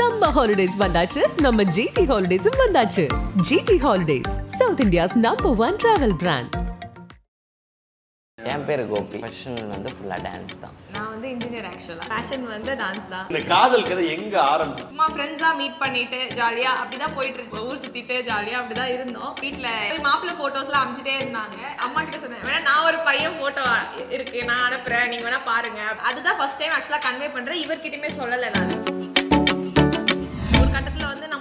Summer holidays வந்தாச்சு. நம்ம GT ஹாலிடேஸும் வந்தாச்சு. GT holidays south India's number one travel brand என் பேர் கோபி. ப்ரொஃபஷன் வந்து ஃபுல்லாக டான்ஸ் தான். நான் வந்து இன்ஜினியர் ஆக்சுவலாக ஃபேஷன் வந்து டான்ஸ் தான். இந்த காதல் கதை எங்க ஆரம்பிச்சு? சும்மா ஃப்ரெண்ட்ஸாக மீட் பண்ணிட்டு ஜாலியாக அப்படிதான் போயிட்டு இருக்கு ஊர் சுற்றிட்டு ஜாலியாக அப்படிதான் இருந்தோம். வீட்டில் மாப்பிள்ளை ஃபோட்டோஸ்லாம் அனுப்பிச்சிட்டே இருந்தாங்க. அம்மா கிட்ட சொன்னேன் வேணா நான் ஒரு பையன் ஃபோட்டோ இருக்கு. நான் அனுப்புறேன். நீங்க வேணா பாருங்க. அதுதான் ஃபர்ஸ்ட் டைம் ஆக்சுவலாக கன்வே பண்றேன். இவர்கிட்டயுமே சொல்லலை நான்.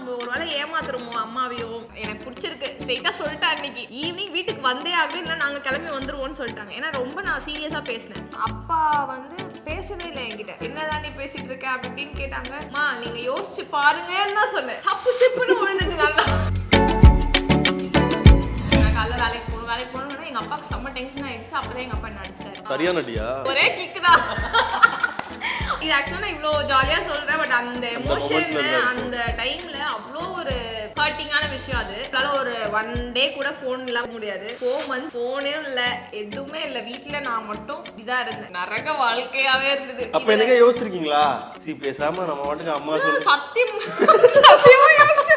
நம்ம ஒரு வேளை ஏமாத்துறோமோ அம்மாவையோ எனக்கு பிடிச்சிருக்கு. ஸ்ட்ரெயிட்டா சொல்லிட்டேன் அன்னைக்கு ஈவினிங் வீட்டுக்கு வந்தே ஆகணும் இல்லை நாங்க கிளம்பி வந்துருவோம்னு சொல்லிட்டாங்க. ஏன்னா ரொம்ப நான் சீரியஸா பேசினேன். அப்பா வந்து பேசவே இல்லை என்கிட்ட. என்னதான் நீ பேசிட்டு இருக்க? அப்படி இப்படின்னு கேட்டாங்க. அம்மா நீங்க யோசிச்சு பாருங்கன்னு தான் சொன்னேன். தப்பு திப்புன்னு விழுந்துச்சு நல்லா. காலைல வேலைக்கு போகணும் வேலைக்கு போகணும்னா எங்க அப்பாவுக்கு செம்ம டென்ஷன் ஆயிடுச்சு. அப்பதான் எங்க அப்பா என்ன அடிச்சிட்டாரு. சரியான ஒரே கிக் தான். இது ஆக்சுவலா நான் இவ்வளோ ஜாலியா சொல்றேன் பட் அந்த எமோஷன் அந்த டைம்ல அவ்வளோ ஒரு ஹர்ட்டிங்கான விஷயம் அது. அதனால ஒரு ஒன் டே கூட ஃபோன் இல்லாம முடியாது. ஃபோர் மந்த் ஃபோனே இல்ல எதுவுமே இல்ல. வீட்ல நான் மட்டும் இதா இருந்தேன். நரக வாழ்க்கையாவே இருந்தது. அப்ப என்னங்க யோசிச்சிருக்கீங்களா? சி பேசாம நம்ம வாட்டுக்கு அம்மா சத்தியம் சத்தியமா யோசிச்சிருக்கேன். ரொம்ப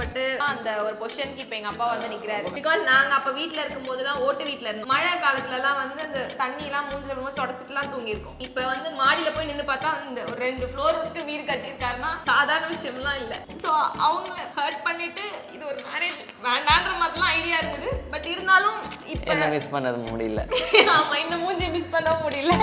கஷ்டப்பட்டு அந்த ஒரு பொசிஷனுக்கு இப்போ எங்க அப்பா வந்து நிக்கிறாரு. பிகாஸ் நாங்க அப்ப வீட்ல இருக்கும் போதெல்லாம் ஓட்டு வீட்ல இருந்தோம் மழை காலத்துல எல்லாம் வந்து அந்த தண்ணி எல்லாம் மூஞ்சில ரொம்ப தொடச்சிட்டுலாம் தூங்கி இருக்கும் இப்ப வந்து மாடியில போய் நின்னு பார்த்தா இந்த ஒரு ரெண்டு ஃப்ளோருக்கு வீடு கட்டியிருக்காருன்னா சாதாரண விஷயம்லாம் இல்ல. சோ அவங்கள ஹர்ட் பண்ணிட்டு இது ஒரு மேரேஜ் வேண்டான்ற மாதிரிலாம் ஐடியா இருந்தது. பட் இருந்தாலும் இப்ப என்ன மிஸ் பண்ணது முடியல. ஆமா இந்த மூஞ்சி மிஸ் பண்ண முடியல.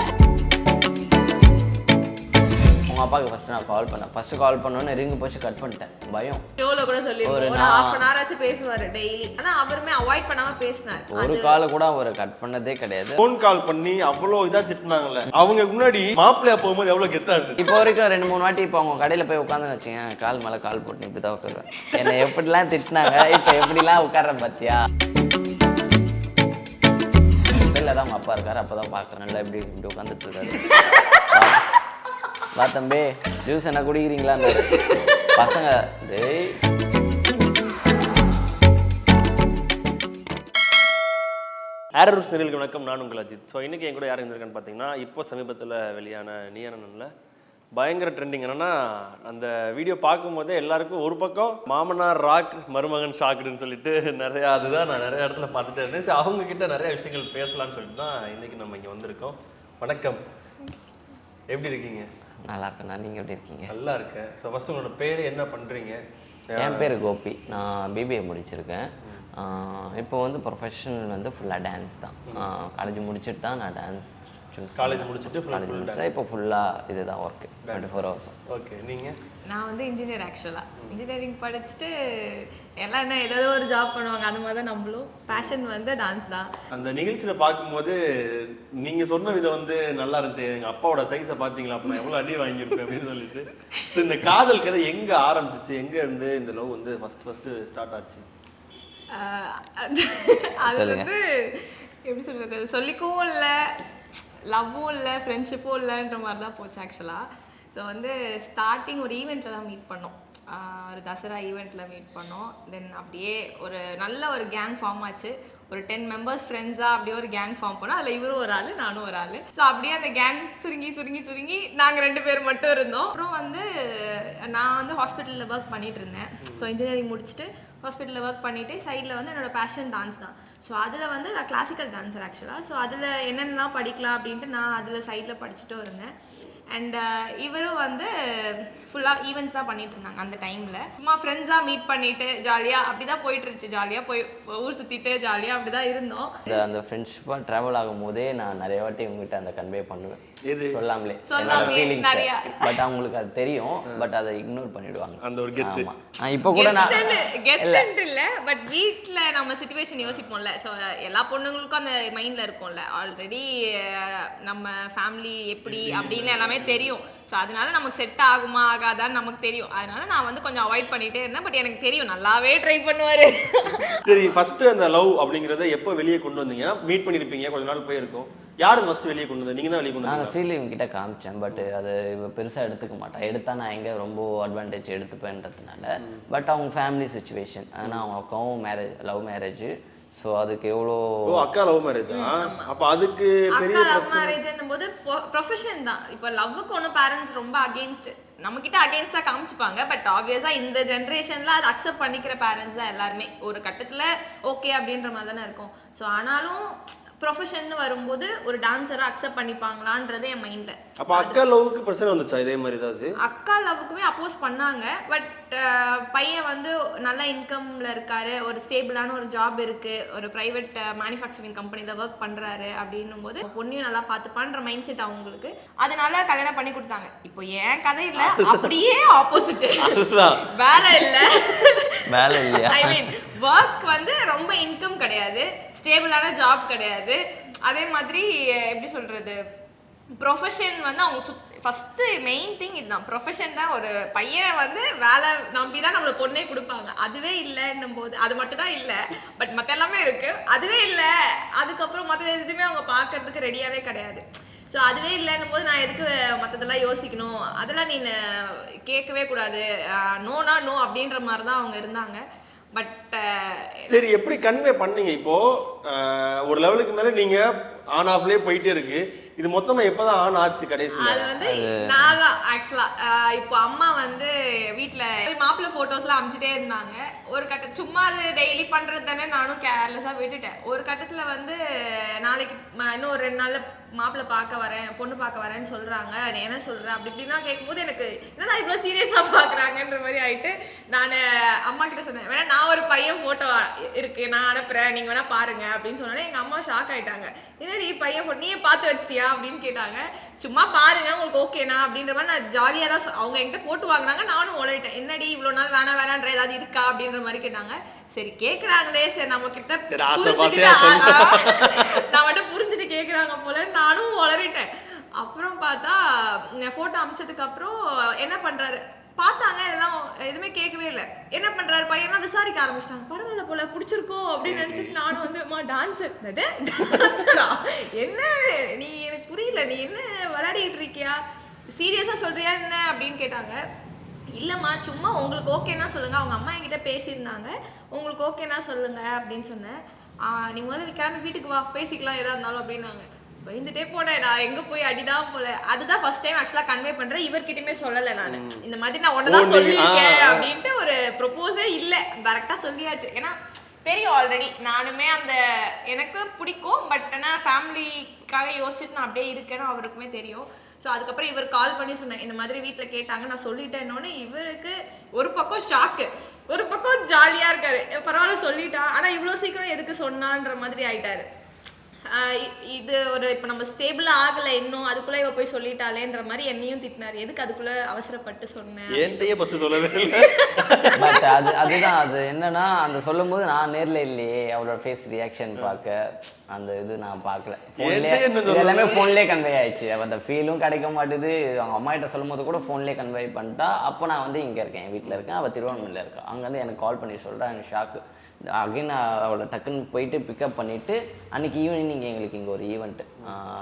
உங்கள் அப்பாவுக்கு ஃபஸ்ட்டு நான் கால் பண்ணேன். ஃபஸ்ட்டு கால் பண்ணோன்னே ரிங்கு போச்சு கட் பண்ணிட்டேன். பயம். ஷோல கூட சொல்லிருக்கோம் ஒரு ஒரு ஹாஃப் அன் ஹவர் ஆச்சு பேசுவாரு டெய்லி ஆனா அவருமே அவாய்ட் பண்ணாம பேசினார். ஒரு காலை கூட அவர் கட் பண்ணதே கிடையாது. ஃபோன் கால் பண்ணி அவ்வளோ இதா திட்டினாங்கல்ல. அவங்க முன்னாடி மாப்பிள்ளையா போகும்போது எவ்வளவு கெத்தா இருந்துச்சு இப்போ வரைக்கும் ரெண்டு மூணு வாட்டி இப்போ அவங்க கடையில் போய் உட்காந்து வச்சுங்க கால் மேலே கால் போட்டு இப்படி தான் உட்காருவேன். என்னை எப்படிலாம் திட்டினாங்க இப்போ எப்படிலாம் உட்கார்றேன் பார்த்தியா வெளில தான் உங்கள் அப்பா இருக்காரு அப்போ தான் பார்க்குறேன் நல்லா இப்படி இப்படி உட்காந்துட்டு இருக்காரு. வா. தம்பி ஜூஸ் என்ன குடிக்கிறீங்களான்னு பசங்க? டேய். ஏரரூஸ் நேர்களுக்கு வணக்கம்? நான் உங்கள் அஜித். ஸோ இன்னைக்கு என் கூட யார் இருந்திருக்கான்னு பார்த்தீங்கன்னா இப்போ சமீபத்தில் வெளியான நீயானனில் பயங்கர ட்ரெண்டிங் என்னன்னா அந்த வீடியோ பார்க்கும்போதே எல்லாருக்கும் ஒரு பக்கம் மாமனார் ராக் மருமகன் ஷாக்குன்னு சொல்லிட்டு நிறைய அதுதான் நான் நிறைய இடத்துல பார்த்துட்டே இருந்தேன். ஸோ அவங்க கிட்ட நிறைய விஷயங்கள் பேசலாம்னு சொல்லிட்டு தான் இன்னைக்கு நம்ம இங்கே வந்திருக்கோம். வணக்கம். எப்படி இருக்கீங்க? நல்லா இருக்கேண்ணா நீங்கள் எப்படி இருக்கீங்க? நல்லா இருக்கேன் ஸோ ஃபர்ஸ்ட் உங்களோட பேர் என்ன பண்ணுறீங்க என் பேர் கோபி. நான் பிபிஏ முடிச்சிருக்கேன். இப்போ வந்து ப்ரொஃபஷனல் வந்து ஃபுல்லாக டான்ஸ் தான். காலேஜ் முடிச்சுட்டு தான் நான் டான்ஸ் சூஸ் காலேஜ் முடிச்சுட்டு காலேஜ் முடிச்சா இப்போ ஃபுல்லாக இதுதான் ஒர்க்கு டுவெண்ட்டி ஃபோர் ஹவர்ஸும் ஓகே நீங்கள் நான் வந்து இன்ஜினியர் ஆக்சுவலா இன்ஜினியரிங் படிச்சுட்டு எல்லாம் என்ன ஏதாவது ஒரு ஜாப் பண்ணுவாங்க அந்த மாதிரி தான் நம்மளும். பேஷன் வந்து டான்ஸ் தான். அந்த நிகழ்ச்சியில பார்க்கும்போது நீங்க சொன்ன விதம் வந்து நல்லா இருந்துச்சு. எங்க அப்பாவோட சைஸை பாத்தீங்களா அப்ப நான் எவ்வளவு அடி வாங்கியிருப்பேன் அப்படின்னு சொல்லிட்டு. இந்த காதல் கதை எங்க ஆரம்பிச்சிச்சு? எங்க இருந்து இந்த லவ் வந்து ஃபர்ஸ்ட் ஃபர்ஸ்ட் ஸ்டார்ட் ஆச்சு? ஆஹ் அது வந்து எப்படி சொல்றது? சொல்லிக்கவும் இல்லை. லவ்வும் இல்லை ஃப்ரெண்ட்ஷிப்பும் இல்லைன்ற மாதிரி தான் போச்சு ஆக்சுவலாக ஸோ வந்து ஸ்டார்டிங் ஒரு ஈவெண்ட்டில் தான் மீட் பண்ணோம். ஒரு தசரா ஈவெண்ட்டில் மீட் பண்ணோம். தென் அப்படியே ஒரு நல்ல ஒரு கேங் ஃபார்ம் ஆச்சு. ஒரு டென் மெம்பர்ஸ் ஃப்ரெண்ட்ஸாக அப்படியே ஒரு கேங் ஃபார்ம் பண்ணோம். அதில் இவரும் ஒரு ஆள் நானும் ஒரு ஆள். ஸோ அப்படியே அந்த கேங் சுருங்கி சுருங்கி சுருங்கி நாங்கள் ரெண்டு பேர் மட்டும் இருந்தோம். அப்புறம் வந்து நான் வந்து ஹாஸ்பிட்டலில் ஒர்க் பண்ணிட்டு இருந்தேன். ஸோ இன்ஜினியரிங் முடிச்சுட்டு ஹாஸ்பிட்டலில் ஒர்க் பண்ணிவிட்டு சைடில் வந்து என்னோட பேஷன் டான்ஸ் தான். ஸோ அதில் வந்து நான் கிளாசிக்கல் டான்ஸர் ஆக்சுவலாக ஸோ அதில் என்னென்னலாம் படிக்கலாம் அப்படின்ட்டு நான் அதில் சைடில் படிச்சுட்டும் இருந்தேன். அண்ட் uh, இவரும் வந்து ஃபுல்லாக ஈவெண்ட்ஸ் தான் பண்ணிட்டு இருந்தாங்க அந்த டைமில் சும்மா ஃப்ரெண்ட்ஸாக மீட் பண்ணிட்டு ஜாலியாக அப்படி தான் போயிட்டு இருந்துச்சு ஜாலியாக போய் ஊர் சுற்றிட்டு ஜாலியாக அப்படி தான் இருந்தோம். அந்த ஃப்ரெண்ட்ஷிப்பாக ட்ராவல் ஆகும் போதே நான் நிறைய வாட்டி உங்ககிட்ட அந்த கன்வே பண்ணுவேன்? சொல்லாமலே. நிறையா. பட் அவங்களுக்கு அது தெரியும். பட் அதை இக்னோர் பண்ணிடுவாங்க. அந்த ஒரு கெத்து. இப்போ கூட நான் கெத்துன்ட்டு இல்ல பட் வீட்ல நம்ம சுச்சுவேஷன் யோசிப்போம்ல. ஸோ எல்லா பொண்ணுங்களுக்கும் அந்த மைண்ட்ல இருக்கும்ல. ஆல்ரெடி நம்ம ஃபேமிலி எப்படி அப்படின்னு எல்லாமே தெரியும். ஸோ அதனால நமக்கு செட் ஆகுமா ஆகாதான்னு நமக்கு தெரியும். அதனால நான் வந்து கொஞ்சம் அவாய்ட் பண்ணிட்டே இருந்தேன் பட் எனக்கு தெரியும் நல்லாவே ட்ரை பண்ணுவாரு. சரி ஃபர்ஸ்ட் அந்த லவ் அப்படிங்கறத எப்போ வெளியே கொண்டு வந்தீங்க மீட் பண்ணிருப்பீங்க கொஞ்ச நாள் போயிருக்கும். யாரு ஃபர்ஸ்ட் வெளியே கொண்டு வந்தது? நீங்க தான் வெளியே கொண்டு நான் வந்தீங்க ஃபீல் இவங்கிட்ட காமிச்சேன் பட் அது இவ பெருசாக எடுத்துக்க மாட்டான் எடுத்தா நான் எங்கே ரொம்ப அட்வான்டேஜ் எடுத்துப்பேன்றதுனால. பட் அவங்க ஃபேமிலி சுச்சுவேஷன் ஆனால் அவங்க அக்காவும் மேரேஜ் லவ் மேரேஜ் ஸோ அதுக்கு எவ்வளோ ஓ அக்கா லவ் மேரேஜா அப்ப அதுக்கு பெரிய அக்கா லவ் மேரேஜ்னும் போது ப்ரொஃபஷன் தான். இப்போ லவ்வுக்கு ஒன்றும் பேரண்ட்ஸ் ரொம்ப அகேன்ஸ்ட் நம்ம கிட்ட அகேன்ஸ்டா காமிச்சுப்பாங்க பட் ஆப்வியஸா இந்த ஜென்ரேஷன்ல அதை அக்செப்ட் பண்ணிக்கிற பேரண்ட்ஸ் தான் எல்லாருமே. ஒரு கட்டத்துல ஓகே அப்படின்ற மாதிரி தானே இருக்கும். ஸோ ஆனாலும் ப்ரொஃபஷன் வரும்போது ஒரு டான்ஸரை அக்செப்ட் பண்ணிப்பாங்களான்றது என் மைண்ட்ல அப்ப அக்கா லவ்வுக்கு பிரச்சனை வந்துச்சா? இதே மாதிரி ஏதாவது? அக்கா லவ்வுக்குமே அப்போஸ் பண்ணாங்க. பட் பையன் வந்து நல்ல இன்கம்ல இருக்காரு. ஒரு ஸ்டேபிளான ஒரு ஜாப் இருக்கு. ஒரு பிரைவேட் மேனுஃபேக்சரிங் கம்பெனில ஒர்க் பண்றாரு அப்படின்னும் போது பொண்ணையும் நல்லா பார்த்துப்பான்ற மைண்ட் செட் அவங்களுக்கு. அதனால கல்யாணம் பண்ணி கொடுத்தாங்க. இப்போ என் கதையில அப்படியே ஆப்போசிட் வேலை இல்ல. வேலை இல்லையா? ஐ மீன் ஒர்க் வந்து ரொம்ப இன்கம் கிடையாது. ஸ்டேபிளான ஜாப் கிடையாது. அதே மாதிரி எப்படி சொல்றது ப்ரொஃபஷன் வந்து அவங்க சுத் ஃபஸ்ட்டு மெயின் திங் இதுதான். ப்ரொஃபஷன் தான் ஒரு பையனை வந்து வேலை நம்பி தான் நம்மளை பொண்ணே கொடுப்பாங்க. அதுவே இல்லைன்னும் போது அது மட்டும் தான் இல்லை பட் மற்ற எல்லாமே இருக்கு. அதுவே இல்லை அதுக்கப்புறம் மற்ற எதுவுமே அவங்க பார்க்கறதுக்கு ரெடியாகவே கிடையாது. ஸோ அதுவே இல்லைன்னும் போது நான் எதுக்கு மற்றதெல்லாம் யோசிக்கணும்? அதெல்லாம் நீ கேட்கவே கூடாது. நோனா நோ அப்படின்ற மாதிரி தான் அவங்க இருந்தாங்க. பட் uh, சரி எப்படி கன்வே பண்ணீங்க இப்போ? ஒரு லெவலுக்கு மேலே நீங்க ஆன் ஆஃப்லேயே போயிட்டே இருக்கு. இது மொத்தமா எப்பதான் ஆன் ஆச்சு கடைசியில? அது வந்து நான் தான் ஆக்சுவலா இப்போ அம்மா வந்து வீட்ல மாப்பிள்ளை போட்டோஸ்லாம் அமிச்சிட்டே இருந்தாங்க. ஒரு கட்ட சும்மா அது டெய்லி பண்றது தானே நானும் கேர்லெஸ்ஸா விட்டுட்டேன். ஒரு கட்டத்துல வந்து நாளைக்கு இன்னும் ஒரு ரெண்டு நாள்ல மாப்பிள்ளை பார்க்க வரேன் பொண்ணு பார்க்க வரேன்னு சொல்றாங்க. நீ என்ன சொல்ற அப்படி இப்படிலாம் கேட்கும்போது எனக்கு என்னடா இவ்வளவு சீரியஸா பாக்குறாங்கன்ற மாதிரி ஆயிட்டு நான் அம்மா கிட்ட சொன்னேன் வேணா நான் ஒரு பையன் போட்டோ இருக்கு நான் அனுப்புறேன். நீங்க வேணா பாருங்க. அப்படின்னு சொன்னோன்னே எங்க அம்மா ஷாக் ஆயிட்டாங்க. என்னடி பையன் போட்டோ நீயே பார்த்து வச்சிட்டியா? அப்படின்னு கேட்டாங்க. சும்மா பாருங்க உங்களுக்கு ஓகேனா அப்படின்ற மாதிரி நான் ஜாலியாக தான் அவங்க என்கிட்ட போட்டு வாங்கினாங்க நானும் உழைட்டேன் என்னடி இவ்வளோ நாள் வேணாம் வேணான்ற ஏதாவது இருக்கா? அப்படின்ற மாதிரி கேட்டாங்க. சரி கேட்குறாங்களே சரி நம்ம கிட்ட மட்டும் புரிஞ்சுட்டு கேட்குறாங்க போல நானும் உளறிட்டேன் அப்புறம் பார்த்தா ஃபோட்டோ அமிச்சதுக்கு அப்புறம் என்ன பண்றாரு? பார்த்தாங்க எல்லாம் எதுவுமே கேட்கவே இல்லை. என்ன பண்றாரு? பையன்லாம் விசாரிக்க ஆரம்பிச்சிட்டாங்க. பரவாயில்ல போல பிடிச்சிருக்கோ அப்படின்னு நினைச்சிட்டு நானும் வந்து அம்மா டான்ஸர் டான்ஸரா என்ன? நீ எனக்கு புரியல. நீ என்ன விளையாடிட்டு இருக்கியா? சீரியஸா சொல்றியா என்ன? அப்படின்னு கேட்டாங்க. இல்லம்மா சும்மா உங்களுக்கு ஓகேனா சொல்லுங்க. அவங்க அம்மா என்கிட்ட பேசியிருந்தாங்க. உங்களுக்கு ஓகேனா சொல்லுங்க. அப்படின்னு சொன்னேன். "ஆ, நீ முதல்ல கிளம்பி வீட்டுக்கு வா. பேசிக்கலாம் எதா இருந்தாலும். அப்படின்னாங்க. பயந்துட்டே போனேன். நான் எங்க போய் அடிதான் போல. அதுதான் ஃபர்ஸ்ட் டைம் ஆக்சுவலா கன்வே பண்றேன். இவர்கிட்டயுமே சொல்லல நான். இந்த மாதிரி நான் ஒன்னதான் சொல்லியிருக்கேன். அப்படின்ட்டு ஒரு ப்ரொபோஸே இல்ல. டைரக்டா சொல்லியாச்சு. ஏன்னா தெரியும் ஆல்ரெடி நானுமே அந்த எனக்கு பிடிக்கும். பட் ஆனால் ஃபேமிலிக்காக யோசிச்சுட்டு நான் அப்படியே இருக்கேன்னு அவருக்குமே தெரியும். ஸோ அதுக்கப்புறம் இவர் கால் பண்ணி சொன்னேன். இந்த மாதிரி வீட்டில் கேட்டாங்க. நான் சொல்லிட்டேன்னொன்னே இவருக்கு ஒரு பக்கம் ஷாக்கு ஒரு பக்கம் ஜாலியாக இருக்காரு. பரவாயில்ல சொல்லிட்டான். ஆனால் இவ்வளோ சீக்கிரம் எதுக்கு சொன்னான்ற மாதிரி ஆயிட்டாரு. இது ஒரு இப்போ நம்ம ஸ்டேபிள் ஆகலை இன்னும் அதுக்குள்ளே இவ போய் சொல்லிட்டாளேன்ற மாதிரி என்னையும் திட்டினாரு. எதுக்கு அதுக்குள்ளே அவசரப்பட்டு சொன்னேன் என்கிட்டயே ஃபர்ஸ்ட் சொல்லவே இல்லை. பட் அது அதுதான் அது என்னன்னா அந்த சொல்லும்போது நான் நேர்ல இல்லையே அவளோட ஃபேஸ் ரியாக்ஷன் பார்க்க. அந்த இது நான் பார்க்கல. ஃபோன்லேயே எல்லாமே ஃபோன்லேயே கன்வே ஆயிடுச்சு. அப்ப அந்த ஃபீலும் கிடைக்க மாட்டுது. அவங்க அம்மா கிட்ட சொல்லும்போது கூட ஃபோன்லேயே கன்வே பண்ணிட்டா அப்போ நான் வந்து இங்கே இருக்கேன் என் வீட்டில் இருக்கேன் அவள் திருவண்ணாமலையில் இருக்கா. அங்கேருந்து எனக்கு கால் பண்ணி சொல்கிறேன் எனக்கு ஷாக்கு அகைன் அவளை டக்குன்னு போயிட்டு பிக்கப் பண்ணிவிட்டு அன்றைக்கி ஈவினிங் எங்களுக்கு இங்கே ஒரு ஈவெண்ட்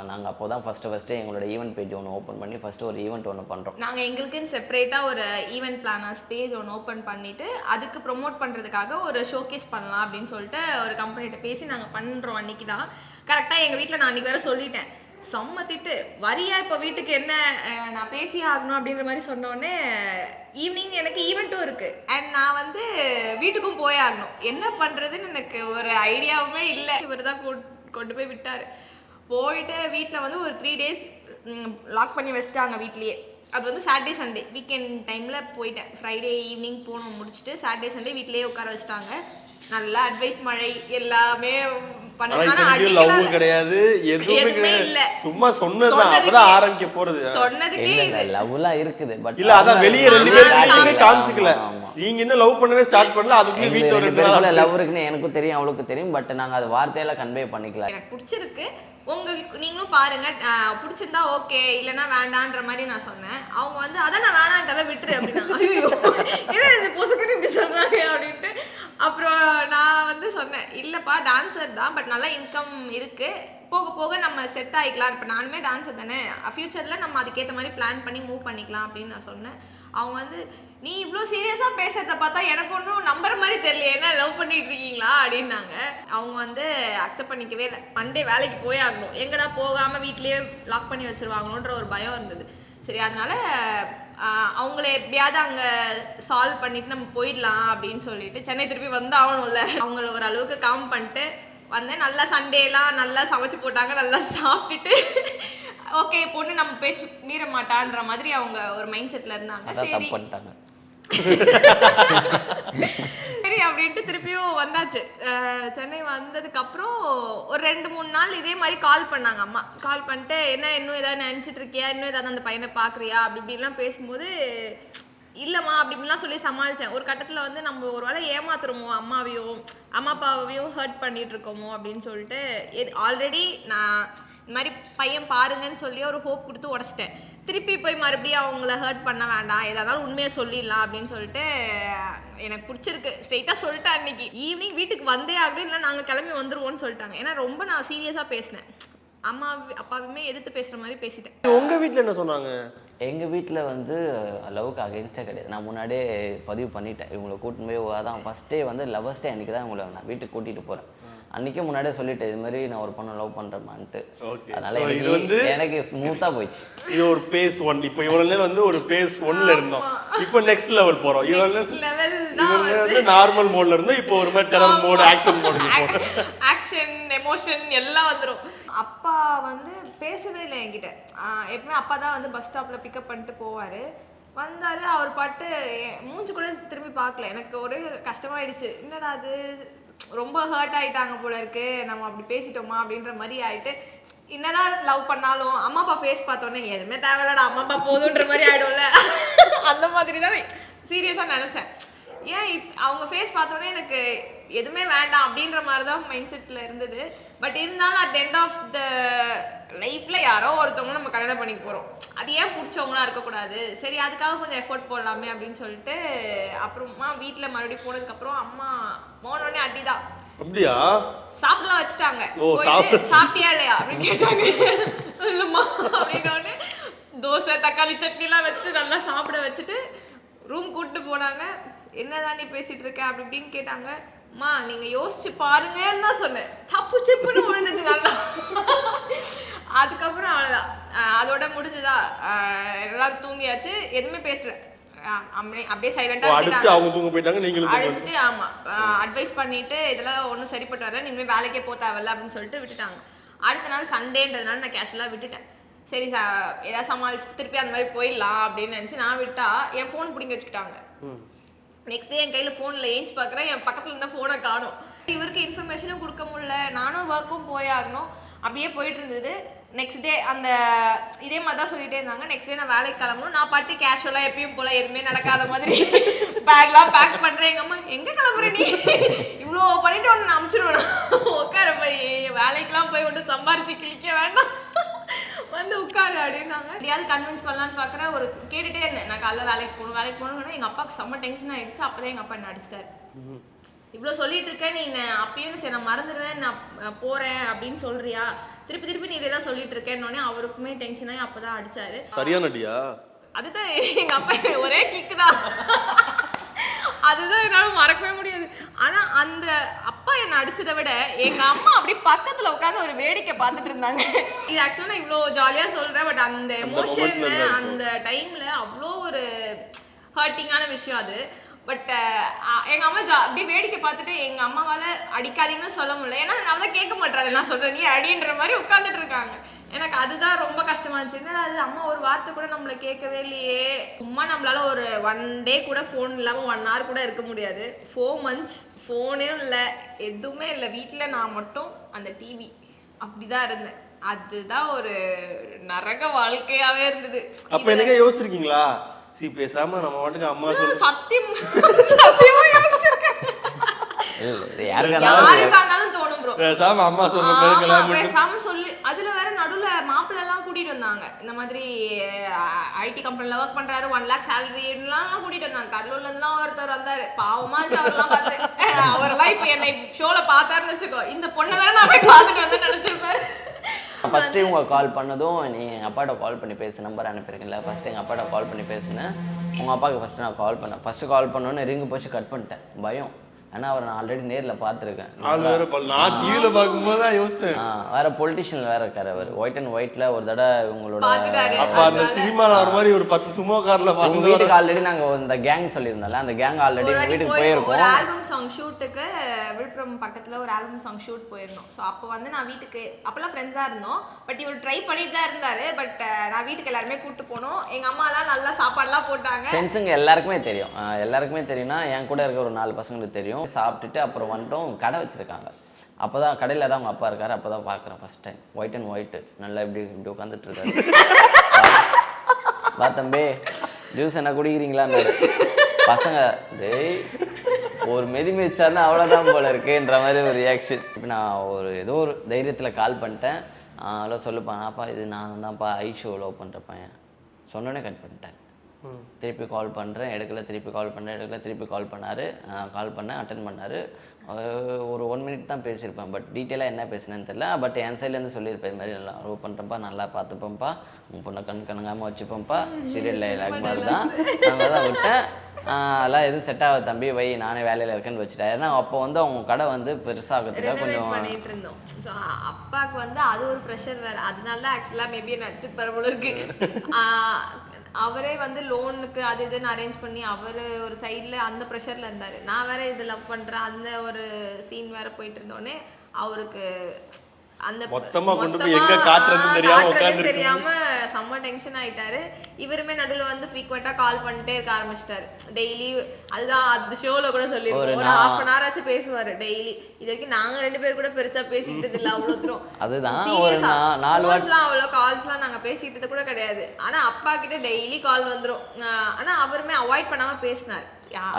நாங்கள் அப்போ தான் ஃபஸ்ட்டு ஃபஸ்ட்டு எங்களோட ஈவெண்ட் பேஜ் ஒன்று ஓப்பன் பண்ணி ஃபஸ்ட்டு ஒரு ஈவெண்ட் ஒன்று பண்ணுறோம் நாங்கள் எங்களுக்குன்னு செப்பரேட்டாக ஒரு ஈவெண்ட் பிளானர்ஸ் பேஜ் ஒன்று ஓப்பன் பண்ணிவிட்டு அதுக்கு ப்ரொமோட் பண்ணுறதுக்காக ஒரு ஷோகேஸ் பண்ணலாம் அப்படின்னு சொல்லிட்டு ஒரு கம்பெனிகிட்ட பேசி நாங்கள் பண்ணுறோம் அன்றைக்கி தான் கரெக்டாக எங்கள் வீட்டில் நான் அன்றைக்கி வேற சொல்லிட்டேன். செம்ம திட்டு. வரியா இப்போ வீட்டுக்கு என்ன நான் பேசி ஆகணும் அப்படின்ற மாதிரி சொன்னோடனே ஈவினிங் எனக்கு ஈவெண்ட்டும் இருக்குது அண்ட் நான் வந்து வீட்டுக்கும் போய் ஆகணும். என்ன பண்ணுறதுன்னு எனக்கு ஒரு ஐடியாவுமே இல்லை. இவர் தான் கொண்டு போய் விட்டார். போயிட்டு வீட்டில் வந்து ஒரு த்ரீ டேஸ் லாக் பண்ணி வச்சுட்டாங்க வீட்லேயே. அது வந்து சாட்டர்டே சண்டே வீக்கெண்ட் டைமில் போயிட்டேன். ஃப்ரைடே ஈவினிங் போனோம் முடிச்சுட்டு சாட்டர்டே சண்டே வீட்லேயே உட்கார வச்சுட்டாங்க. நல்லா அட்வைஸ் மழை எல்லாமே லவ் கிடையாது எதுவுமே. சும்மா சொன்னதுதான் அப்பதான் ஆரம்பிக்க போறது. லவ்லாம் இருக்குது பட் இல்ல அதான் வெளியே ரெண்டு பேரும் காமிச்சுக்கல. நீங்க இன்னும் லவ் பண்ணவே ஸ்டார்ட் பண்ணல எங்க வீட்டுல ரெண்டு நாள் லவ் இருக்குன்னு எனக்கும் தெரியும் அவளுக்கு தெரியும் பட் நாங்க அது வார்த்தையில கன்வே பண்ணிக்கல. எனக்கு பிடிச்சிருக்கு. உங்களுக்கு நீங்களும் பாருங்க பிடிச்சிருந்தா ஓகே இல்லைன்னா வேண்டான்ற மாதிரி நான் சொன்னேன். அவங்க வந்து அதான் நான் வேணான்ட்டாவே விட்டுரு அப்படின்னா ஐயோ என்ன இது பொசுக்குன்னு இப்படி சொல்றாங்க அப்படின்ட்டு அப்புறம் நான் வந்து சொன்னேன் இல்லைப்பா டான்சர் தான் பட் நல்லா இன்கம் இருக்குது போக போக நம்ம செட் ஆகிக்கலாம் இப்போ நானுமே டான்ஸர் தானே. ஃப்யூச்சரில் நம்ம அதுக்கேற்ற மாதிரி பிளான் பண்ணி மூவ் பண்ணிக்கலாம் அப்படின்னு நான் சொன்னேன். அவங்க வந்து நீ இவ்வளோ சீரியஸாக பேசுறத பார்த்தா எனக்கு ஒன்றும் நம்புற மாதிரி தெரியல என்ன லவ் பண்ணிட்டு இருக்கீங்களா? அப்படின்னாங்க. அவங்க வந்து அக்செப்ட் பண்ணிக்கவே இல்லை. மண்டே வேலைக்கு போய் ஆகணும். எங்கடா போகாமல் வீட்லேயே லாக் பண்ணி வச்சிருவாங்களோன்ற ஒரு பயம் இருந்தது. சரி அதனால அவங்கள எப்படியாவது அங்கே சால்வ் பண்ணிட்டு நம்ம போயிடலாம் அப்படின்னு சொல்லிட்டு சென்னை திருப்பி வந்து ஆகணும்ல. அவங்கள ஒரு அளவுக்கு காம் பண்ணிட்டு வந்தேன். நல்லா சண்டேலாம் நல்லா சமைச்சு போட்டாங்க. நல்லா சாப்பிட்டுட்டு ஓகே பொண்ணு நம்ம பேச்சு மீற மாட்டான்ற மாதிரி அவங்க ஒரு மைண்ட் செட்ல இருந்தாங்க. சரி. பண்ணிட்டாங்க. அப்படின்ட்டு திருப்பியும் வந்தாச்சு. சென்னை வந்ததுக்கு அப்புறம் ஒரு ரெண்டு மூணு நாள் இதே மாதிரி கால் பண்ணாங்க அம்மா. கால் பண்ணிட்டு என்ன இன்னும் ஏதாவது நினைச்சிட்டு இருக்கியா? இன்னும் ஏதாவது அந்த பையனை பாக்குறியா அப்படி இப்படிலாம் பேசும்போது இல்லம்மா அப்படின்லாம் சொல்லி சமாளிச்சேன். ஒரு கட்டத்துல வந்து நம்ம ஒரு வேளை ஏமாத்துறோமோ அம்மாவையும் அம்மா அப்பாவையும் ஹர்ட் பண்ணிட்டு இருக்கோமோ அப்படின்னு சொல்லிட்டு ஆல்ரெடி நான் இந்த மாதிரி பையன் பாருங்கன்னு சொல்லி ஒரு ஹோப் கொடுத்து உடச்சிட்டேன். திருப்பி போய் மறுபடியும் அவங்கள ஹர்ட் பண்ண வேண்டாம். எதா இருந்தாலும் உண்மையை சொல்லிடலாம் அப்படின்னு சொல்லிட்டு எனக்கு பிடிச்சிருக்கு. ஸ்ட்ரெயிட்டாக சொல்லிட்டேன் அன்னைக்கு. ஈவினிங் வீட்டுக்கு வந்தே ஆகணும் இல்லை நாங்கள் கிளம்பி வந்துருவோம்னு சொல்லிட்டாங்க. ஏன்னா ரொம்ப நான் சீரியஸாக பேசினேன். அம்மா அப்பாவுமே எதிர்த்து பேசுகிற மாதிரி பேசிட்டேன். உங்க வீட்ல என்ன சொன்னாங்க? எங்கள் வீட்டில் வந்து லவ்வுக்கு அகேன்ஸ்டே கிடையாது. நான் முன்னாடியே பதிவு பண்ணிட்டேன். இவங்களை கூட்டின்னு போய் அதான் ஃபஸ்ட் டே வந்து லவர்ஸ் டே அன்றைக்கி தான் இவங்களை நான் வீட்டுக்கு கூட்டிகிட்டு போகிறேன் அன்றைக்கே முன்னாடியே சொல்லிட்டேன் இது மாதிரி நான் ஒரு பொண்ணை லவ் Okay. அதனால இது வந்து- எனக்கு ஸ்மூத்தாக போயிடுச்சு. இது ஒரு பேஸ் ஒன் இப்போ இவ்வளவு நேரம் வந்து ஒரு பேஸ் ஒன்ல இருந்தோம். இப்போ நெக்ஸ்ட் லெவல் தான் இவங்க வந்து நார்மல் மோட்ல இருந்தோம். இப்போ ஒரு மாதிரி டெரர் மோட் ஆக்ஷன் போறோம். ஆக்ஷன் எமோஷன் எல்லாம் வந்துரும். அப்பா வந்து பேசவே இல்லை என்கிட்ட. எப்பவுமே அப்பா தான் வந்து பஸ் ஸ்டாப்ல பிக்கப் பண்ணிட்டு போவாரு. வந்தாரு அவர் பாட்டு மூஞ்சி கூட திரும்பி பார்க்கல. எனக்கு ஒரே கஷ்டமாயிடுச்சு. என்னடா அது ரொம்ப ஹர்ட் ஆயிட்டாங்க போல இருக்கு. நம்ம அப்படி பேசிட்டோமா அப்படின்ற மாதிரி ஆயிட்டு என்னதான் லவ் பண்ணாலும் அம்மா அப்பா ஃபேஸ் பார்த்தோன்னே எதுவுமே தேவையில்லடா அம்மா அப்பா போதுன்ற மாதிரி ஆயிடும்ல. அந்த மாதிரி தான் சீரியஸாக நினச்சேன். ஏன் இப் அவங்க ஃபேஸ் பார்த்தோன்னே எனக்கு எதுவுமே வேண்டாம் அப்படின்ற மாதிரி தான் மைண்ட் செட்டில் இருந்தது. பட் இருந்தாலும் அட் எண்ட் ஆஃப் த லைஃப்பில் யாரோ ஒருத்தவங்க நம்ம கல்யாணம் பண்ணிக்க போகிறோம் அது ஏன் பிடிச்சவங்களா இருக்கக்கூடாது? சரி அதுக்காக கொஞ்சம் எஃபோர்ட் போடலாமே அப்படின்னு சொல்லிட்டு அப்புறமா வீட்டில் மறுபடியும் போனதுக்கப்புறம் அம்மா போனோடனே அடிதான். அப்படியா? சாப்பிடலாம் வச்சுட்டாங்க. சாப்பிட்டியா இல்லையா? அப்படின்னு கேட்டாங்க. இல்லம்மா அப்படின்னோடனே தோசை தக்காளி சட்னிலாம் வச்சு நல்லா சாப்பிட வச்சுட்டு ரூம் கூட்டிட்டு போனாங்க. என்னதான் நீ பேசிட்டு இருக்க? அப்படி இப்படின்னு கேட்டாங்க. அம்மா நீங்க யோசிச்சு பாருங்கன்னு தான் சொன்னேன். தப்பு சிப்புன்னு விழுந்துச்சு நல்லா. அதுக்கப்புறம் அவ்வளவுதான். அஹ் அதோட முடிஞ்சுதா? எல்லாரும் தூங்கியாச்சு. எதுவுமே பேசல. அப்படியே சைலண்டா அடிச்சுட்டு அவங்க தூங்க போயிட்டாங்க நீங்களும் தூங்க அடிச்சுட்டு ஆமா. அட்வைஸ் பண்ணிட்டு இதெல்லாம் ஒன்றும் சரிப்பட்டு வரல இனிமேல் வேலைக்கே போக தேவையில்ல அப்படின்னு சொல்லிட்டு விட்டுட்டாங்க. அடுத்த நாள் சண்டேன்றதுனால நான் கேஷுவலாக விட்டுட்டேன். சரி ஏதாவது சமாளிச்சுட்டு திருப்பி அந்த மாதிரி போயிடலாம் அப்படின்னு நினச்சி நான் விட்டா என் ஃபோன் பிடிங்கி வச்சுக்கிட்டாங்க. நெக்ஸ்ட் டே என் கையில் ஃபோனில் ஏஞ்சி பார்க்குறேன். என் பக்கத்தில் இருந்தால் ஃபோனை காணும். இவருக்கு இன்ஃபர்மேஷனும் கொடுக்க முடியல. நானும் ஒர்க்கும் போயாகணும் அப்படியே போயிட்டு இருந்தது. நெக்ஸ்ட் டே அந்த இதே மாதிரி தான் சொல்லிட்டே இருந்தாங்க. நெக்ஸ்ட் டே நான் வேலைக்கு கிளம்பணும். நான் பாட்டு கேஷுவலாக எப்பயும் போல எதுவுமே நடக்காத மாதிரி பேக்லாம் பேக் பண்ணுறேன் எங்கள் அம்மா எங்கே கிளம்புற நீ? இவ்வளோ பண்ணிட்டு ஒன்று நான் அமுச்சிடுவேன் உட்கார போய் வேலைக்கெலாம் போய் ஒன்று சம்பாரிச்சு கிழிக்க வேண்டாம். அப்படின்னாங்க. எப்படியாவது கன்வின்ஸ் பண்ணலான்னு பார்க்குறேன் ஒரு கேட்டுட்டே இருந்தேன். நான் காலைல வேலைக்கு போகணும் வேலைக்கு போகணும்னா எங்கள் அப்பாவுக்கு செம்ம டென்ஷன் ஆயிடுச்சு. அப்போதான் எங்கள் அப்பா என்ன அடிச்சிட்டாரு. இவ்வளோ சொல்லிட்டு இருக்கேன் நீ அப்பயும் சரி நான் மறந்துடுவேன் நான் போறேன் அப்படின்னு சொல்றியா? திருப்பி திருப்பி நீ இதை தான் சொல்லிட்டு இருக்கேன்னொடனே அவருக்குமே டென்ஷன் ஆகி அப்பதான் அடிச்சாரு. சரியான அடியா? அதுதான் எங்க அப்பா ஒரே கிக்கு தான். அதுதான் என்னால மறக்கவே முடியாது. ஆனா அந்த அப்பா என்ன அடிச்சதை விட எங்க அம்மா அப்படியே பக்கத்துல உட்கார்ந்து ஒரு வேடிக்கை பார்த்துட்டு இருந்தாங்க. இது ஆக்சுவலா நான் இவ்வளோ ஜாலியா சொல்றேன் பட் அந்த எமோஷன். அந்த டைம்ல அவ்வளோ ஒரு ஹர்ட்டிங்கான விஷயம் அது. பட் எங்க அம்மா ஜா அப்படியே வேடிக்கை பார்த்துட்டு எங்க அம்மாவால அடிக்காதீங்கன்னு சொல்ல முடியல. ஏன்னா நான் தான் கேட்க மாட்டாங்க நான் சொல்றேன் நீ அடின்ற மாதிரி உட்கார்ந்துட்டு இருக்காங்க. எனக்கு அதுதான் ரொம்ப கஷ்டமா இருந்துச்சு. என்னடா அது அம்மா ஒரு வார்த்தை கூட நம்மள கேட்கவே இல்லையே. சும்மா நம்மளால ஒரு ஒன் டே கூட ஃபோன் இல்லாம ஒன் ஹவர் கூட இருக்க முடியாது. ஃபோர் மந்த்ஸ் ஃபோனே இல்லை. எதுவுமே இல்லை. வீட்டில் நான் மட்டும் அந்த டிவி அப்படிதான் இருந்தேன். அதுதான் ஒரு நரக வாழ்க்கையாவே இருந்தது. அப்ப என்னங்க யோசிச்சிருக்கீங்களா? சி பேசாம நம்ம வாட்டுக்கு அம்மா சொல்லு. சத்தியம் சத்தியமா யோசிச்சிருக்கேன். இல்லை இது யாருக்கா இருந்தாலும் யாருக்கா இருந்தாலும் தோணும் ப்ரோ பேசாம அம்மா பண்ணி பேசாம சொல்லி. அதுல வேற கூட்டிகிட்டு கூட்டிட்டு வந்தாங்க. இந்த மாதிரி ஐடி கம்பெனியில் ஒர்க் பண்றாரு ஒன் லேக் சேலரிலாம் கூட்டிட்டு வந்தாங்க. கடலூர்லேருந்துலாம் ஒருத்தர் வந்தாரு. பாவமா இருந்துச்சு அவரெல்லாம் பார்த்து. அவரெல்லாம் இப்போ என்னை ஷோல பார்த்தாருன்னு வச்சுக்கோ. இந்த பொண்ணை வேற நான் போய் பார்த்துட்டு வந்து நினைச்சிருப்பாரு ஃபஸ்ட்டு இவங்க கால் பண்ணதும் நீ எங்கள் அப்பாட்ட கால் பண்ணி பேசு நம்பர் அனுப்பியிருக்கீங்களா? ஃபஸ்ட்டு எங்கள் அப்பாட்ட கால் பண்ணி பேசினேன். உங்கள் அப்பாவுக்கு ஃபஸ்ட்டு நான் கால் பண்ணேன். ஃபஸ்ட்டு கால் பண்ணோன்னே ரிங்கு போச்சு கட் பண்ணிட்டேன். பயம். ஏன்னா அவரை நான் ஆல்ரெடி நேரில் பார்த்துருக்கேன். நான் டிவியில பார்க்கும்போது தான் யோசிச்சேன். வேற பொலிட்டிஷியன் வேற இருக்காரு அவர். ஒயிட் அண்ட் ஒயிட்ல ஒரு தடவை உங்களோட. அப்ப அந்த சினிமால ஒரு மாதிரி ஒரு பத்து சுமோ கார்ல உங்க பார்த்து வீட்டுக்கு ஆல்ரெடி நாங்க இந்த கேங் சொல்லியிருந்தோம்ல அந்த கேங் ஆல்ரெடி வாட்டி வீட்டுக்கு போயிருக்கோம். ஒரு ஆல்பம் சாங் ஷூட்டுக்கு விழுப்புரம் பக்கத்துல ஒரு ஆல்பம் சாங் ஷூட் போயிருந்தோம். ஸோ அப்போ வந்து நான் வீட்டுக்கு அப்பெல்லாம் ஃப்ரெண்ட்ஸாக இருந்தோம். பட் இவர் ட்ரை பண்ணிட்டு தான் இருந்தாரு. பட் நான் வீட்டுக்கு எல்லாருமே கூப்பிட்டு போனோம். எங்க அம்மாலாம் நல்லா சாப்பாடுலாம் போட்டாங்க. ஃப்ரெண்ட்ஸுங்க எல்லாருக்குமே தெரியும். எல்லாருக்குமே தெரியும்னா என் கூட இருக்க ஒரு நாலு பசங்களுக்கு தெரியும். சாப்பிட்டுட்டு அப்புறம் வந்துட்டோம். கடை வச்சிருக்காங்க. அப்போ தான் கடையில் தான் அவங்க அப்பா இருக்காரு. அப்போ தான் பார்க்குறேன் first time white and white நல்லா இப்படி இப்படி உட்காந்துட்டு இருக்காரு. வா தம்பி ஜூஸ் என்ன குடிக்கிறீங்களா பசங்க டேய் ஒரு மெதி மிதிச்சாருன்னா அவ்வளோதான் போல இருக்குன்ற மாதிரி ஒரு ரியாக்ஷன் இப்போ நான் ஒரு ஏதோ ஒரு தைரியத்தில் கால் பண்ணிட்டேன். அவ்வளோ சொல்லுப்பா. நான்ப்பா இது நான் தான்ப்பா ஐஷோ லவ் பண்ணுற பையன். சொன்னோன்னே கட் பண்ணிட்டேன். திருப்பி கால் பண்ணுறேன் எடுக்கல திருப்பி கால் பண்ணுறேன் எடுக்கல திருப்பி கால் பண்ணார். கால் பண்ணேன் அட்டன் பண்ணார். ஒரு ஒன் மினிட் தான் பேசியிருப்பேன். பட் டீட்டெயிலாக என்ன பேசினேன்னு தெரியல. பட் என் சைட்லேருந்து சொல்லியிருப்பேன் இது மாதிரி நல்லா லவ் பண்ணுறேன்ப்பா நல்லா பார்த்துப்பேன்ப்பா. உன் பொண்ணை கண் கணங்காமல் வச்சுப்பேன்ப்பா. சீரியல் டைலாக் மாதிரி தான். நான் தான் விட்டேன். அதெல்லாம் எதுவும் செட் ஆகாது தம்பி. வை நானே வேலையில் இருக்கேன்னு வச்சுட்டேன். ஏன்னா அப்போ வந்து அவங்க கடை வந்து பெருசாகிறதுக்காக கொஞ்சம் பண்ணிட்டு இருந்தோம். ஸோ அப்பாவுக்கு வந்து அது ஒரு ப்ரெஷர் வேற. அதனால தான் ஆக்சுவலாக மேபி நடிச்சுட்டு வர போல இருக்கு. அவரே வந்து லோனுக்கு அது இதுன்னு அரேஞ்ச் பண்ணி அவர் ஒரு சைடில் அந்த ப்ரெஷரில் இருந்தார். நான் வேற இது லவ் பண்ணுறேன் அந்த ஒரு சீன் வேற போயிட்டு இருந்தோடனே அவருக்கு அந்த மொத்தமா கொண்டு போய் எங்க காட்டுறதுன்னு தெரியாம உட்கார்ந்திருக்கு. தெரியாம செம்ம டென்ஷன் ஆயிட்டாரு. இவருமே நடுவுல வந்து ஃப்ரீக்வெண்டா கால் பண்ணிட்டே இருக்க ஆரம்பிச்சிட்டாரு. டெய்லி அதுதான் அந்த ஷோல கூட சொல்லியிருக்கோம். ஒரு ஹாஃப் அன் ஹவர் ஆச்சு பேசுவாரு டெய்லி இது வரைக்கும் நாங்க ரெண்டு பேர் கூட பெருசா பேசிக்கிட்டது இல்ல அவ்வளவு தூரம். அதுதான் ஒரு நாலு Phones-லாம் அவ்வளவு கால்ஸ்லாம் நாங்க பேசிக்கிட்டது கூட கிடையாது. ஆனா அப்பா கிட்ட டெய்லி கால் வந்துரும். ஆஹ் ஆனா அவருமே அவாய்ட் பண்ணாம பேசினார்.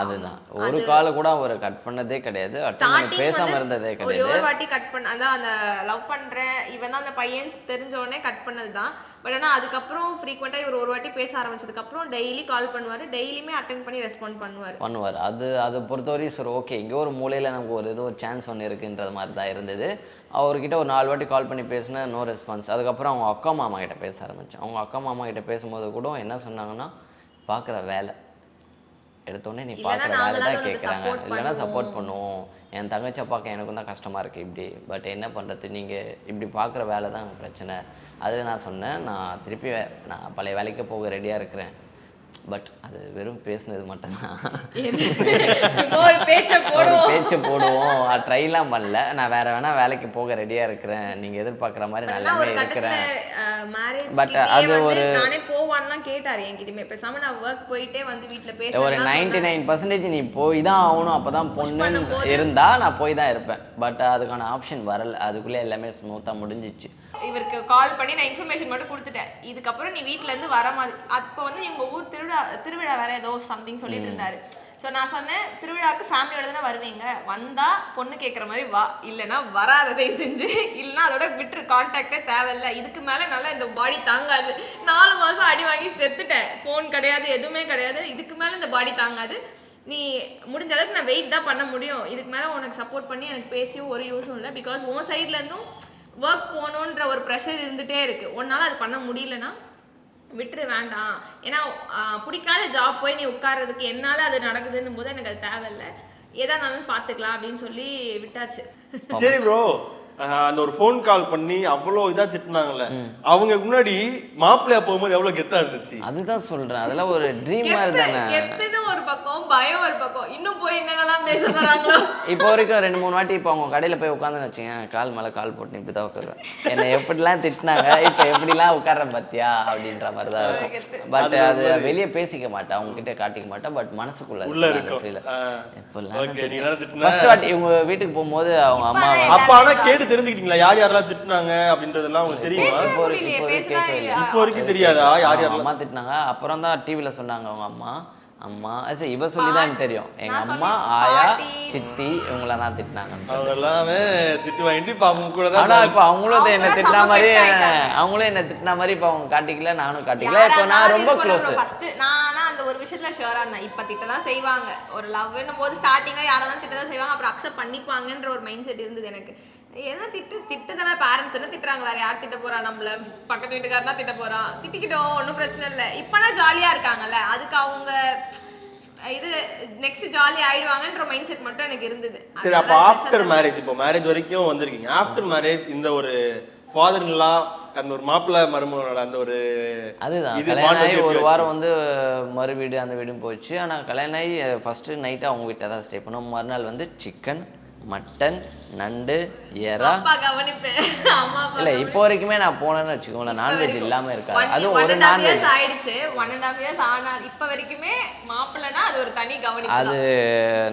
அதுதான். ஒரு காலை கூட அவர் கட் பண்ணதே கிடையாது. அட்டன் பேசாமல் இருந்ததே கிடையாது ஒரு வாட்டி கட் பண்ண அதான் அந்த லவ் பண்றேன் இவன் தான் அந்த பையன் தெரிஞ்ச உடனே கட் பண்ணது தான். பட் ஆனா அதுக்கப்புறம் ஃப்ரீக்வெண்டா இவர் ஒரு வாட்டி பேச ஆரம்பிச்சதுக்கு அப்புறம் டெய்லி கால் பண்ணுவாரு. டெய்லியுமே அட்டென்ட் பண்ணி ரெஸ்பாண்ட் பண்ணுவாரு. பண்ணுவார். அது அதை பொறுத்தவரையும் சரி ஓகே இங்கே ஒரு மூலையில் நமக்கு ஒரு ஏதோ ஒரு சான்ஸ் ஒன்று இருக்குன்றது மாதிரி தான் இருந்தது. அவர்கிட்ட ஒரு நாலு வாட்டி கால் பண்ணி பேசினேன் நோ ரெஸ்பான்ஸ் அதுக்கப்புறம் அவங்க அக்கா மாமா கிட்ட பேச ஆரம்பித்தேன் அவங்க அக்கா மாமா கிட்ட பேசும்போது கூட என்ன சொன்னாங்கன்னா பார்க்குற வேலை. எடுத்தோடனே நீ பார்க்குற வேலை தான் கேட்குறாங்க. இல்லைன்னா சப்போர்ட் பண்ணுவோம். என் தங்கச்சியை பார்க்க எனக்கும் தான் கஷ்டமாக இருக்குது இப்படி. பட் என்ன பண்ணுறது நீங்கள் இப்படி பார்க்குற வேலை தான் பிரச்சனை. அது நான் சொன்னேன் நான் திருப்பி நான் பழைய வேலைக்கு போக ரெடியாக இருக்கிறேன். பட் அது வெறும் பேசுனது மட்டும்தான் ஒரு பேச்ச ஒரு போடுவோம். பேச்சு போடுவோம். ட்ரைலாம் பண்ணல. நான் வேற வேணா வேலைக்கு போக ரெடியா இருக்கிறேன். நீங்க எதிர்பார்க்குற மாதிரி நல்லாவே ஒரு இருக்கிறேன் But அது ஒரு- நானே போவான்லாம் கேட்டாரு என்கிட்டயுமே. பேசாம நான் ஒர்க் போயிட்டே வந்து வீட்ல ஒரு பேசுறேன் நைன்டி நைன் பர்சன்டேஜ் நீ போய் தான் ஆகணும். அப்பதான் பொண்ணுன்னு பண்ணும்போது- இருந்தா நான் போய் தான் இருப்பேன். பட் அதுக்கான ஆப்ஷன் வரல. அதுக்குள்ளே எல்லாமே ஸ்மூத்தா முடிஞ்சிச்சு. இவருக்கு கால் பண்ணி நான் இன்ஃபர்மேஷன் மட்டும் கொடுத்துட்டேன். இதுக்கப்புறம் நீ வீட்ல இருந்து வர மாதிரி அப்போ வந்து இவங்க ஊர் திருவிழா திருவிழா வேற ஏதோ சம்திங் சொல்லிட்டு இருந்தாரு. ஸோ நான் சொன்னேன் திருவிழாவுக்கு ஃபேமிலியோட தானே வருவீங்க? வந்தா பொண்ணு கேட்குற மாதிரி வா. இல்லைன்னா வராத தயவு செஞ்சு. இல்லைன்னா அதோட விட்டுரு. கான்டாக்டே தேவையில்ல. இதுக்கு மேலே நல்லா இந்த பாடி தாங்காது. நாலு மாதம் அடி வாங்கி செத்துட்டேன். ஃபோன் கிடையாது எதுவுமே கிடையாது. இதுக்கு மேலே இந்த பாடி தாங்காது. நீ முடிஞ்ச அளவுக்கு நான் வெயிட் தான் பண்ண முடியும். இதுக்கு மேலே உனக்கு சப்போர்ட் பண்ணி எனக்கு பேசியும் ஒரு யூஸும் இல்லை. பிகாஸ் உன் சைட்ல இருந்தும் ஒர்க் போகணுன்ற ஒரு ப்ரெஷர் இருந்துகிட்டே இருக்கு. உன்னால அது பண்ண முடியலன்னா விட்டுரு வேண்டாம். ஏன்னா ஆஹ், பிடிக்காத ஜாப் போய் நீ உட்கார்றதுக்கு என்னால அது நடக்குதுன்னும் போது எனக்கு அது தேவையில்லை. எதானாலும் பார்த்துக்கலாம் அப்படின்னு சொல்லி விட்டாச்சு. சரி ப்ரோ அந்த ஒரு ஃபோன் கால் பண்ணி அவ்வளோ இதா திட்டுனாங்கல்ல. அவங்க முன்னாடி மாப்பிள்ளையா போகும்போது எவ்வளவு கெத்தா இருந்துச்சு. அதுதான் சொல்றேன். அதெல்லாம் ஒரு ட்ரீம் மாதிரி தானே. எத்தனை ஒரு பக்கம் பயம் ஒரு பக்கம். இன்னும் போய் என்னென்னலாம் பேச போறாங்களோ. இப்போ வரைக்கும் ரெண்டு மூணு வாட்டி இப்போ அவங்க கடையில் போய் உட்காந்துன்னு வச்சுங்க கால் மேலே கால் போட்டு இப்படி தான் உட்காருவேன். என்னை எப்படிலாம் திட்டினாங்க இப்போ எப்படிலாம் உட்கார்றேன் பார்த்தியா அப்படின்ற மாதிரி தான் இருக்கும். பட் அது வெளியே பேசிக்க மாட்டேன் அவங்க கிட்ட காட்டிக்க மாட்டேன் பட் மனசுக்குள்ள உள்ள இருக்கும். எப்படிலாம்? ஃபர்ஸ்ட் வாட்டி இவங்க வீட்டுக்கு போகும்போது அவங்க அம்மா அப்ப கேட்டு தெரிஞ்சுக்கிட்டீங்களா? யார் யாரெல்லாம் திட்டுனாங்க அப்படின்றதெல்லாம் உங்களுக்கு தெரியுமா? இப்போ வரைக்கும் இப்போ வரைக்கும் பேசினா கேட்கவே இல்லை. இப்போ வரைக்கும் தெரியாதா? யார் அவங்க யாரெல்லாம் அம்மா திட்டினாங்க. அப்புறம் தான் டிவியில் சொன்னாங்க அவங்க அம்மா. அம்மா சரி இவ சொல்லி தான் எனக்கு தெரியும். எங்க அம்மா ஆயா. சித்தி இவங்கள தான் திட்டினாங்க அவங்க எல்லாமே திட்டு வாங்கிட்டு இப்போ அவங்க கூட தான் ஆனா இப்ப அவங்களும் அதை என்ன அவங்க திட்டின செம மாதிரி ஆயிட்டாங்க. அவங்களும் என்ன திட்டின மாதிரி இப்ப அவங்க காட்டிக்கல நானும் காட்டிக்கல. இப்போ நான் ரொம்ப க்ளோஸ் ஃபர்ஸ்ட் நான் ஆனா அந்த ஒரு விஷயத்துல ஷுவரா இருந்தேன். இப்ப திட்ட தான் செய்வாங்க. ஒரு லவ்னும் போது ஸ்டார்டிங்ல யாராவது திட்ட தான் செய்வாங்க. அப்புறம் அக்செப்ட் பண்ணிப்பாங்கன்ற ஒரு மைண்ட் செட் இருந்தது எனக்கு. என்ன திட்டு? திட்டு தானே பேரண்ட்ஸ் தானே திட்டுறாங்க வேற? யார் திட்ட போறா? நம்மள பக்கத்து வீட்டுக்காரனா திட்ட போறான் திட்டிக்கிட்டோம் ஒன்றும் பிரச்சனை இல்லை. இப்பனா ஜாலியா இருக்காங்கல்ல? அதுக்கு அவங்க இது நெக்ஸ்ட் ஜாலி ஆயிடுவாங்கன்ற மைண்ட் செட் மட்டும் எனக்கு இருந்தது. சரி அப்போ ஆஃப்டர் மேரேஜ் இப்போ மேரேஜ் வரைக்கும் வந்திருக்கீங்க. ஆஃப்டர் மேரேஜ் இந்த ஒரு ஃபாதர் இல்லா அந்த ஒரு மாப்பிள்ளை மருமகளோட அந்த ஒரு அதுதான். கல்யாணம் ஆகி ஒரு வாரம் வந்து மறு வீடு அந்த வீடும் போச்சு. ஆனால் கல்யாணம் ஆகி ஃபஸ்ட்டு நைட்டு அவங்க வீட்டில் தான் ஸ்டே பண்ணோம். மறுநாள் வந்து சிக்கன் மட்டன் நண்டு எறா. இல்லை இப்போ வரைக்குமே நான் போனேன்னு வச்சுக்கோங்களேன். நான்வெஜ் இல்லாமல் இருக்காது. one ஒரு நான்வெஜ். ஆயிடுச்சு. ஒன் அண்ட் ஹாஃப் இயர்ஸ் ஆனா இப்ப வரைக்குமே மாப்பிள்ளைனா அது ஒரு தனி கவனிப்பு அது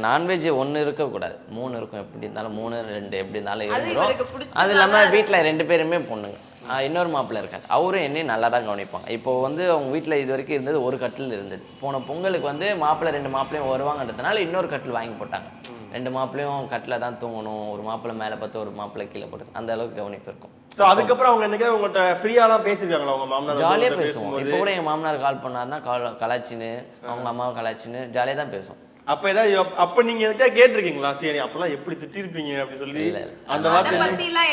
நான்வெஜ் ஒன்று இருக்கக்கூடாது. மூணு இருக்கும். எப்படி இருந்தாலும் மூணு ரெண்டு எப்படி இருந்தாலும் அது பிடிச்சதா அது இல்லாமல் வீட்டில் ரெண்டு பேருமே பொண்ணுங்க. இன்னொரு மாப்பிள்ளை இருக்காரு. அவரும் என்னையும் நல்லா தான் கவனிப்பாங்க. இப்போ வந்து அவங்க வீட்டில் இது வரைக்கும் இருந்தது ஒரு கட்டில் இருந்தது. போன பொங்கலுக்கு வந்து மாப்பிள்ளை ரெண்டு மாப்பிள்ளையும் வருவாங்கன்றதுனால இன்னொரு கட்டில் வாங்கி போட்டாங்க. ரெண்டு மாப்பிள்ளையும் கட்டில் தான் தூங்கணும் ஒரு மாப்பிள்ளை மேலே பார்த்து ஒரு மாப்பிள்ளை கீழே போடுது அந்த அளவுக்கு கவனிப்பு இருக்கும். ஸோ அதுக்கப்புறம் அவங்க என்னைக்கா உங்கள்கிட்ட ஃப்ரீயாலாம் பேசியிருக்காங்களா உங்க மாமனார் ஜாலியாக பேசுவோம். இப்போ கூட எங்கள் மாமனார் கால் பண்ணாருன்னா கால் கலாச்சின்னு அவங்க அம்மாவை கலாச்சின்னு ஜாலியாக தான் பேசுவோம். அப்ப ஏதாவது அப்ப நீங்க எதுக்கா கேட்டிருக்கீங்களா? சரி அப்பெல்லாம் எப்படி திட்டிருப்பீங்க அப்படி சொல்லி. அந்த வார்த்தை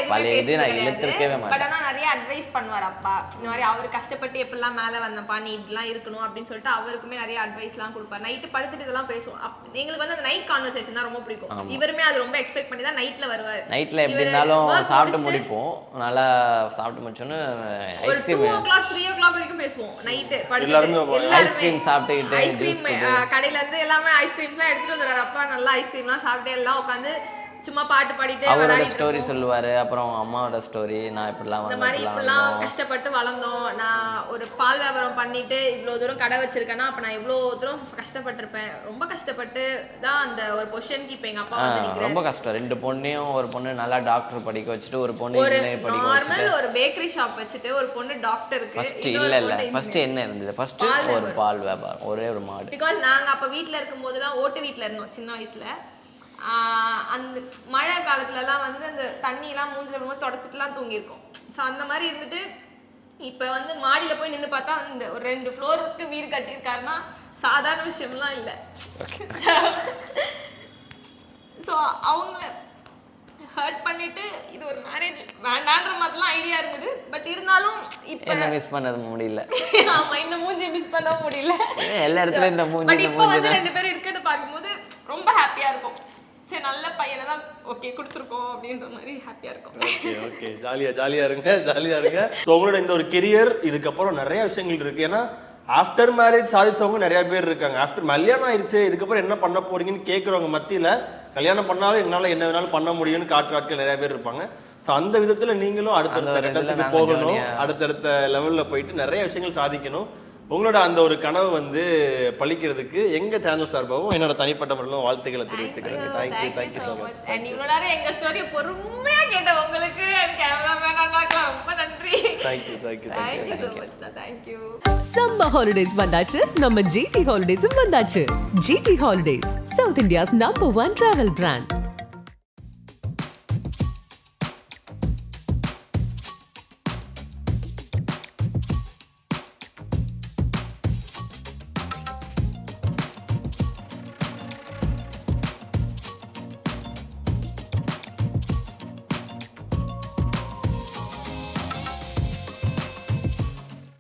பழைய இது நான் இழுத்திருக்கவே. But ஆனா நிறைய அட்வைஸ் பண்ணுவார் அப்பா. இந்த மாதிரி அவர் கஷ்டப்பட்டு எப்படிலாம் மேல வந்தப்பா நீ இப்படிலாம் இருக்கணும் அப்படின்னு சொல்லிட்டு அவருக்குமே நிறைய அட்வைஸ் எல்லாம் கொடுப்பாரு. நைட்டு படுத்துட்டு இதெல்லாம் பேசுவோம். அப்- எங்களுக்கு வந்து அந்த நைட் கான்வர்சேஷன் தான் ரொம்ப பிடிக்கும். இவருமே அது ரொம்ப எக்ஸ்பெக்ட் பண்ணி தான் நைட்ல வருவாரு. நைட்டில் எப்படி இருந்தாலும் சாப்பிட்டு முடிப்போம். நல்லா சாப்பிட்டு முடிச்சோன்னு ice cream two o'clock three o'clock வரைக்கும் பேசுவோம். நைட்டு எல்லாருமே Ice-cream சாப்பிட்டுக்கிட்டு, ஐஸ்கிரீம் கடையில இருந்து எல்லாமே ஐஸ்கிரீம்ஸ்லாம் எடுத்துகிட்டு வந்துடுறாரு. அப்பா நல்லா ஐஸ்கிரீம்லாம் சாப்பிட்டே எல்லாம் உட்காந்து சும்மா பாட்டு பாடிட்டு அவரோட ஸ்டோரி. சொல்லுவாரு அப்புறம் அம்மாவோட ஸ்டோரி நான் இப்படிலாம் இந்த மாதிரி இப்படிலாம் கஷ்டப்பட்டு வளர்ந்தோம். நான் ஒரு பால் வியாபாரம் பண்ணிட்டு இவ்வளோ தூரம் கடை வச்சிருக்கேன்னா அப்ப நான் இவ்வளோ தூரம் கஷ்டப்பட்டிருப்பேன். ரொம்ப கஷ்டப்பட்டு தான் அந்த ஒரு பொசிஷனுக்கு இப்போ எங்க அப்பா. ரொம்ப கஷ்டம். ரெண்டு பொண்ணையும் ஒரு பொண்ணு நல்லா டாக்டர் படிக்க வச்சுட்டு ஒரு பொண்ணு இன்ஜினியர் படிக்க நார்மல் ஒரு பேக்கரி ஷாப் வச்சுட்டு ஒரு பொண்ணு டாக்டருக்கு ஃபர்ஸ்ட் இல்ல இல்ல. ஃபர்ஸ்ட் என்ன இருந்தது? ஃபர்ஸ்ட் ஒரு பால் வியாபாரம். ஒரே ஒரு மாடு. பிகாஸ் நாங்க அப்ப வீட்ல இருக்கும்போதெல்லாம் ஓட்டு வீட்ல இருந்தோம் சின்ன வயசுல. அந்த மழை காலத்துலலாம் வந்து அந்த தண்ணியெல்லாம் மூஞ்சில ரொம்ப தொடச்சிட்டுலாம் தூங்கியிருக்கோம். ஸோ அந்த மாதிரி இருந்துட்டு இப்போ வந்து மாடியில போய் நின்று பார்த்தா அந்த ஒரு ரெண்டு ஃப்ளோருக்கு வீடு கட்டியிருக்காருன்னா சாதாரண விஷயம்லாம் இல்லை. ஸோ அவங்கள ஹர்ட் பண்ணிட்டு இது ஒரு மேரேஜ் வேண்டான்ற மாதிரிலாம் ஐடியா இருந்தது. பட் இருந்தாலும் இப்போ மிஸ் பண்ணது முடியல. ஆமா இந்த மூஞ்சி மிஸ் பண்ண முடியல. எல்லா இடத்துலயும் இந்த மூஞ்சி இப்போ வந்து ரெண்டு பேரும் இருக்கிறத பார்க்கும்போது ரொம்ப ஹாப்பியா இருக்கும். சரி நல்ல பையனை தான் ஓகே கொடுத்துருக்கோம் அப்படின்ற மாதிரி ஹாப்பியா இருக்கும். ஓகே ஓகே ஜாலியா ஜாலியா இருங்க ஜாலியா இருங்க. ஸோ உங்களோட இந்த ஒரு கெரியர் இதுக்கப்புறம் நிறைய விஷயங்கள் இருக்கு. ஏன்னா ஆஃப்டர் மேரேஜ் சாதிச்சவங்க நிறைய பேர் இருக்காங்க. ஆஃப்டர் கல்யாணம் ஆயிடுச்சு இதுக்கப்புறம் என்ன பண்ண போறீங்கன்னு கேட்குறவங்க மத்தியில கல்யாணம் பண்ணாலும் எங்களால் என்ன வேணாலும் பண்ண முடியும்னு காட்டு ஆட்கள் நிறைய பேர் இருப்பாங்க. ஸோ அந்த விதத்துல நீங்களும் அடுத்தடுத்த நாங்க போகணும். அடுத்தடுத்த லெவல்ல போயிட்டு நிறைய விஷயங்கள் சாதிக்கணும். உங்களோட அந்த ஒரு கனவு வந்து பழிக்கிறதுக்கு எங்க சேனல் சார்பாகவும் என்னோட தனிப்பட்ட முறையிலும் வாழ்த்துக்களை தெரிவிச்சுக்கிறேன் thank you thank you so much and இவ்வளோ நேரம் எங்க ஸ்டோரியை பொறுமையா கேட்ட உங்களுக்கு கேமராமேன் அண்ணாக்கெல்லாம் ரொம்ப நன்றி. Thank you thank you thank you so much thank you summer holidays வந்தாச்சு. நம்ம ஜிடி ஹாலிடேஸும் வந்தாச்சு. GT holidays south India's number one travel brand